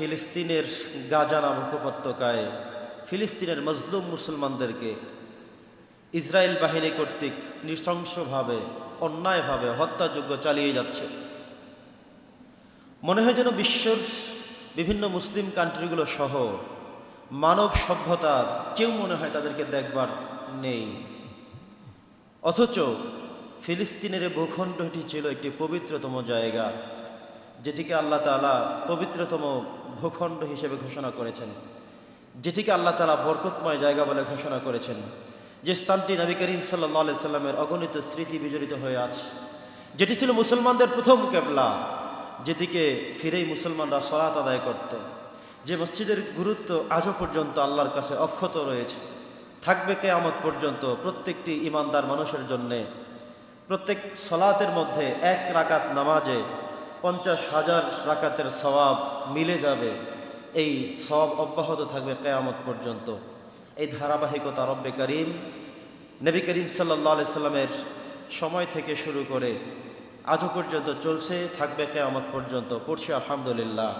ফিলিস্তিনের গাজা নামক উপত্যকায় ফিলিস্তিনের মজলুম মুসলমানদেরকে ইসরায়েল বাহিনী কর্তৃক নৃশংসভাবে, অন্যায়ভাবে হত্যাযোগ্য চালিয়ে যাচ্ছে। মনে হয় যেন বিশ্বর বিভিন্ন মুসলিম কান্ট্রিগুলো সহ মানব সভ্যতার কেউ মনে হয় তাদেরকে দেখবার নেই। অথচ ফিলিস্তিনের ভূখণ্ডটি ছিল একটি পবিত্রতম জায়গা, যেটিকে আল্লাহ তালা পবিত্রতম ভূখণ্ড হিসেবে ঘোষণা করেছেন, যেটিকে আল্লাহ তালা বরকতময় জায়গা বলে ঘোষণা করেছেন, যে স্থানটি নবী করিম সাল্লা সাল্লামের অগণিত স্মৃতি বিজড়িত হয়ে আছে। যেটি ছিল মুসলমানদের প্রথম কেবলা যেদিকে ফিরেই মুসলমানরা সলাত আদায় করত। যে মসজিদের গুরুত্ব আজও পর্যন্ত আল্লাহর কাছে অক্ষত রয়েছে। থাকবে কেয়ামত পর্যন্ত প্রত্যেকটি ইমানদার মানুষের জন্যে প্রত্যেক সলাতের মধ্যে এক রাকাত নামাজে পঞ্চাশ হাজার রাকাতের সওয়াব মিলে যাবে। এই সব অব্যাহত থাকবে কেয়ামত পর্যন্ত। এই ধারাবাহিকতা রব্বে করিম, নবী করিম সাল্লাহ আলি সাল্লামের সময় থেকে শুরু করে আজও পর্যন্ত চলছে, থাকবে কেয়ামত পর্যন্ত। পড়ছে আলহামদুলিল্লাহ।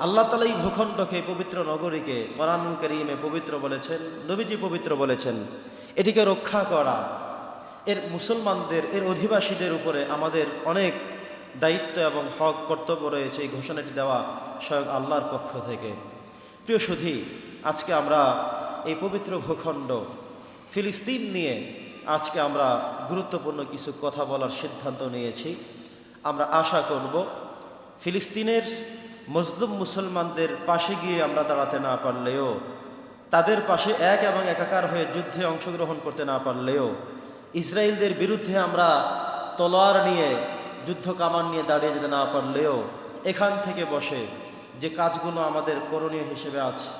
আল্লাহ তালা এই ভূখণ্ডকে পবিত্র নগরীকে কোরআন করিমে পবিত্র বলেছেন, নবীজি পবিত্র বলেছেন, এটিকে রক্ষা করা। এর মুসলমানদের, এর অধিবাসীদের উপরে আমাদের অনেক দায়িত্ব এবং হক কর্তব্য রয়েছে এই ঘোষণাটি দেওয়া স্বয়ং আল্লাহর পক্ষ থেকে। প্রিয় সুধী, আজকে আমরা এই পবিত্র ভূখণ্ড ফিলিস্তিন নিয়ে আজকে আমরা গুরুত্বপূর্ণ কিছু কথা বলার সিদ্ধান্ত নিয়েছি। আমরা আশা করব ফিলিস্তিনের মজলুম মুসলমানদের পাশে গিয়ে আমরা দাঁড়াতে না পারলেও, তাদের পাশে এক এবং একাকার হয়ে যুদ্ধে অংশগ্রহণ করতে না পারলেও, ইসরায়েলদের বিরুদ্ধে আমরা তলোয়ার নিয়ে যুদ্ধ কামান নিয়ে দাঁড়িয়ে যেতে না পারলেও এখান থেকে বসে যে কাজগুলো আমাদের করণীয় হিসেবে আছে,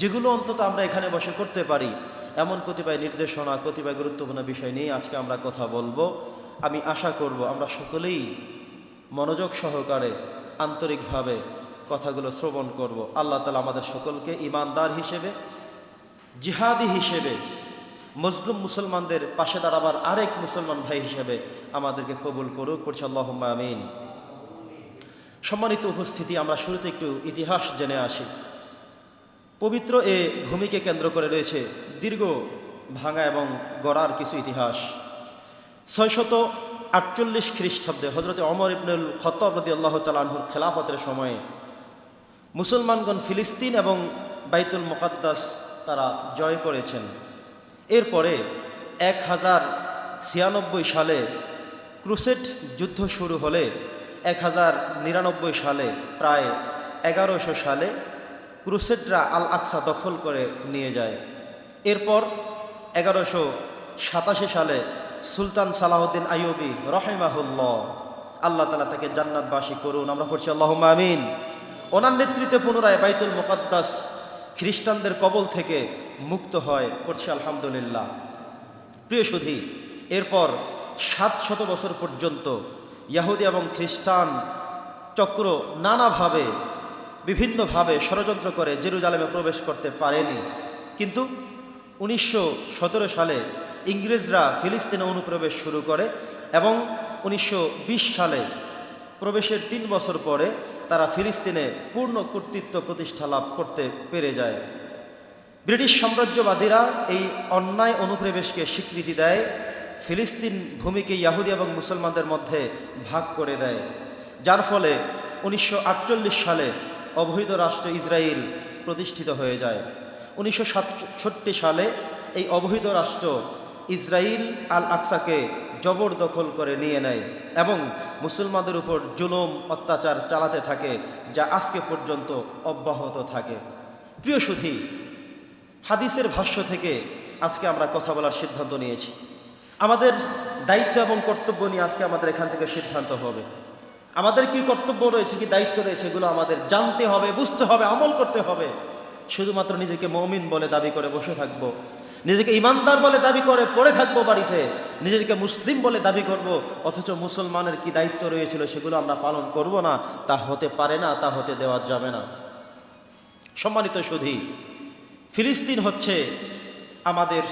যেগুলো অন্তত আমরা এখানে বসে করতে পারি, এমন কতিপয় নির্দেশনা, কতিপয় গুরুত্বপূর্ণ বিষয় নিয়ে আজকে আমরা কথা বলব। আমি আশা করব আমরা সকলেই মনোযোগ সহকারে আন্তরিকভাবে কথাগুলো শ্রবণ করব। আল্লাহ তালা আমাদের সকলকে ইমানদার হিসেবে, জিহাদি হিসেবে মজলুম মুসলমানদের পাশে দাঁড়াবার আরেক মুসলমান ভাই হিসেবে আমাদেরকে কবুল করুক, পড়ছে আল্লাহ আমিন। সম্মানিত উপস্থিতি, আমরা শুরুতে একটু ইতিহাস জেনে আসি। পবিত্র এ ভূমিকে কেন্দ্র করে রয়েছে দীর্ঘ, ভাঙা এবং গড়ার কিছু ইতিহাস। ছয়শত আটচল্লিশ খ্রিস্টাব্দে হজরত অমর ইবনুল খতবরদি আল্লাহ তালাহুর খেলাফতের সময়ে মুসলমানগণ ফিলিস্তিন এবং বাইতুল মোকাদ্দাস তারা জয় করেছেন। এরপরে এক হাজার ছিয়ানব্বই সালে ক্রুসেট যুদ্ধ শুরু হলে এক হাজার নিরানব্বই সালে প্রায় এগারোশো সালে ক্রুসেটরা আল আকসা দখল করে নিয়ে যায়। এরপর এগারোশো সাতাশি সালে সুলতান সালাহউদ্দিন আইয়ুবি রহেমাহুল্লাহ, আল্লাহ তালা তাকে জান্নাতবাসী করুন। আমরা পড়ছি আল্লাহ আমিন। ওনার নেতৃত্বে পুনরায় বাইতুল মোকাদ্দাস খ্রিস্টানদের কবল থেকে মুক্ত হয়, পড়ছি আলহামদুলিল্লাহ। প্রিয় সুধী, এরপর সাত শত বছর পর্যন্ত ইয়াহুদি এবং খ্রিস্টান চক্র নানাভাবে, বিভিন্নভাবে ষড়যন্ত্র করে জেরুজালেমে প্রবেশ করতে পারেনি। কিন্তু উনিশশো সতেরো সালে ইংরেজরা ফিলিস্তিনে অনুপ্রবেশ শুরু করে এবং উনিশশো বিশ সালে প্রবেশের তিন বছর পরে তারা ফিলিস্তিনে পূর্ণ কর্তৃত্ব প্রতিষ্ঠা লাভ করতে পেরে যায়। ব্রিটিশ সাম্রাজ্যবাদীরা এই অন্যায় অনুপ্রবেশকে স্বীকৃতি দেয়, ফিলিস্তিন ভূমিকে ইয়াহুদি এবং মুসলমানদের মধ্যে ভাগ করে দেয়। যার ফলে উনিশশো আটচল্লিশ সালে অবৈধ রাষ্ট্র ইসরায়েল প্রতিষ্ঠিত হয়ে যায়। উনিশশো সাতষট্টি সালে এই অবৈধ রাষ্ট্র ইসরায়েল আল আকসাকে জবরদখল করে নিয়ে নেয় এবং মুসলমানদের উপর জুলুম, অত্যাচার চালাতে থাকে, যা আজকে পর্যন্ত অব্যাহত থাকে। প্রিয় সুধী হাদিসের ভাষ্য থেকে আজকে আমরা কথা বলার সিদ্ধান্ত নিয়েছি। আমাদের দায়িত্ব এবং কর্তব্য নিয়ে আজকে আমাদের এখান থেকে সিদ্ধান্ত হবে। আমাদের কি কর্তব্য রয়েছে, কি দায়িত্ব রয়েছে, এগুলো আমাদের জানতে হবে, বুঝতে হবে, আমল করতে হবে। শুধুমাত্র নিজেকে মমিন বলে দাবি করে বসে থাকব, নিজেকে ইমানদার বলে দাবি করে পড়ে থাকব বাড়িতে, নিজেকে মুসলিম বলে দাবি করব, অথচ মুসলমানের কি দায়িত্ব রয়েছিল সেগুলো আমরা পালন করব না, তা হতে পারে না, তা হতে দেওয়া যাবে না। সম্মানিত সুধী ফিলিস্তিন হচ্ছে আমাদের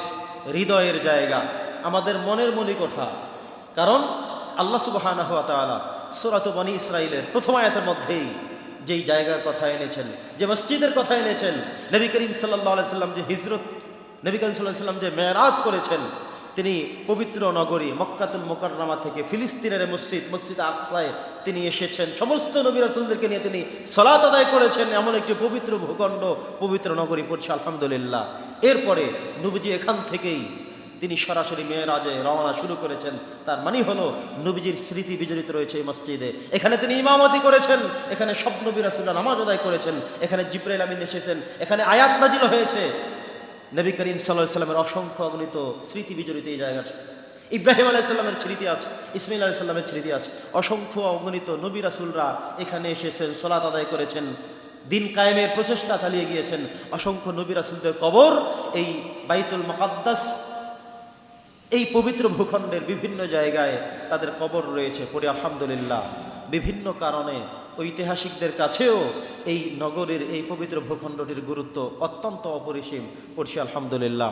হৃদয়ের জায়গা, আমাদের মনের মনিকোঠা কারণ আল্লাহ সুবাহ সুরাত বনি ইসরায়েলের প্রথম আয়াতের মধ্যেই যেই জায়গার কথা এনেছেন, যে মসজিদের কথা এনেছেন, নবী করিম সাল্লাহ সাল্লাম যে হিজরত, নবী করিম সাল্লাহ সাল্লাম যে মেয়ারাজ করেছেন তিনি পবিত্র নগরী মক্কাতুল মোকাররামা থেকে ফিলিস্তিনের মসজিদ মসজিদ আকসায় তিনি এসেছেন। সমস্ত নবী রাসুলদেরকে নিয়ে তিনি সলাত আদায় করেছেন। এমন একটি পবিত্র ভূখণ্ড, পবিত্র নগরী পড়ছে, আলহামদুলিল্লাহ। এরপরে নবীজি এখান থেকেই তিনি সরাসরি মেয়েরাজে রওনা শুরু করেছেন। তার মানে হলো নবীজির স্মৃতি বিজড়িত রয়েছে এই মসজিদে। এখানে তিনি ইমামতি করেছেন, এখানে সব নবী নামাজ আদায় করেছেন, এখানে জিব্রাইল আমিন এসেছেন, এখানে আয়াত নাজিল হয়েছে। নবী করিম সাল্লাহ সাল্লামের অসংখ্য অগণিত স্মৃতি বিজড়িত এই জায়গাটা ইব্রাহিম আলাইসাল্লামের স্মৃতি আছে ইসমাইল আলাইসাল্লামের স্মৃতি আছে। অসংখ্য অগণিত নবী রাসুলরা এখানে এসেছেন, সোলাত আদায় করেছেন, দিন কায়েমের প্রচেষ্টা চালিয়ে গিয়েছেন। অসংখ্য নবী রাসুলদের কবর, এই বাইতুল মকাদ্দাস, এই পবিত্র ভূখণ্ডের বিভিন্ন জায়গায় তাদের কবর রয়েছে। পরে আলহামদুলিল্লাহ। বিভিন্ন কারণে ঐতিহাসিকদের কাছেও এই নগরের এই পবিত্র ভূখণ্ডটির গুরুত্ব অত্যন্ত অপরিসীম। পড়ছি আলহামদুলিল্লাহ।